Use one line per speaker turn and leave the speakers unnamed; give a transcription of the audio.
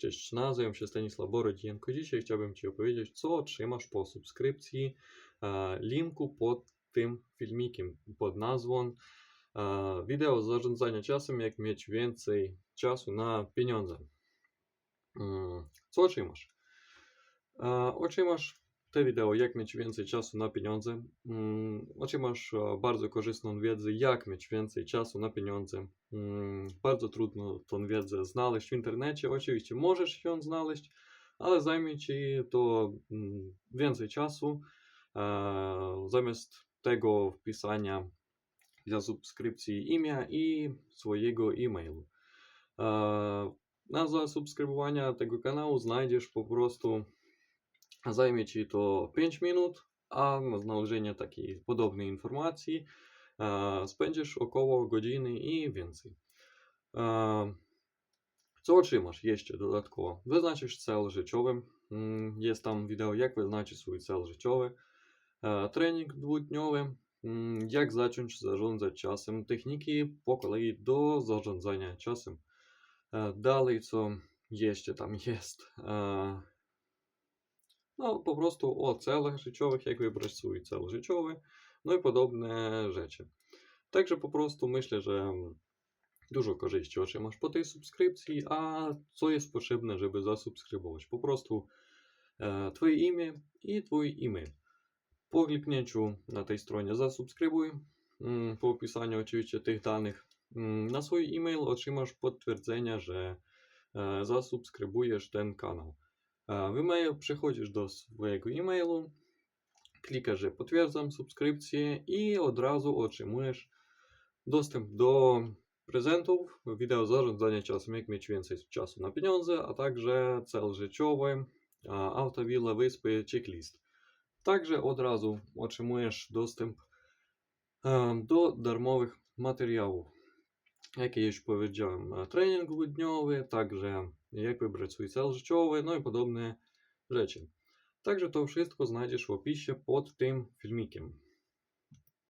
Cześć, nazywam się Stanisław Borodzienko. Dzisiaj chciałbym Ci opowiedzieć, co otrzymasz po subskrypcji e, linku pod tym filmikiem pod nazwą e, wideo zarządzania czasem, jak mieć więcej czasu na pieniądze. E, co otrzymasz? E, otrzymasz te wideo jak mieć więcej czasu na pieniądze. Mm, znaczy masz e, bardzo korzystną wiedzę, jak mieć więcej czasu na pieniądze. Mm, bardzo trudno tą wiedzę znaleźć w internecie. Oczywiście możesz ją znaleźć, ale zajmie ci to mm, więcej czasu. E, zamiast tego wpisania za subskrypcji imię i swojego e-mailu. E, Nazwa subskrybowania tego kanału znajdziesz po prostu займе чи то 5 минут, а знależenie takiej podobnej informacji spędzisz około godziny i więcej. Co otrzymasz jeszcze dodatkowo? Wyznaczysz cel życiowy. Jest tam wideo, jak wyznaczyć swój cel życiowy, trening dwudniowy, jak zacząć zarządzać czasem, techniki po kolei do zarządzania czasem. Dalej, co jeszcze tam jest? Ну, по prostu o celach życiowych, jak wybrać swój cel życiowy, no i podobne rzeczy. Także po prostu myślę, że dużo korzyści otrzymasz po tej subskrypcji, a co jest potrzebne, żeby zasubskrybować? Po prostu e, Twoje imię i Twój e-mail. Po kliknięciu na tej stronie zasubskrybuj, po opisaniu oczywiście tych danych, na swój e-mail otrzymasz potwierdzenie, że zasubskrybujesz ten kanał. В email приходиш до свого імейлу, клікаєш «Підтверджуємо субскрипції і одразу отримуєш доступ до презентів, відео за часом, як mieć więcej czasu na pieniądze, а також цел życiowy, автовіла, виспи, чек-ліст. Також одразу отримуєш доступ до дармових матеріалів. Як я ще powiedziałem, тренінг будньовий, також як выбрать лжичевые, ну и подобные rzeczy. Также to wszystko znajdziesz w opisie pod tym filmikiem.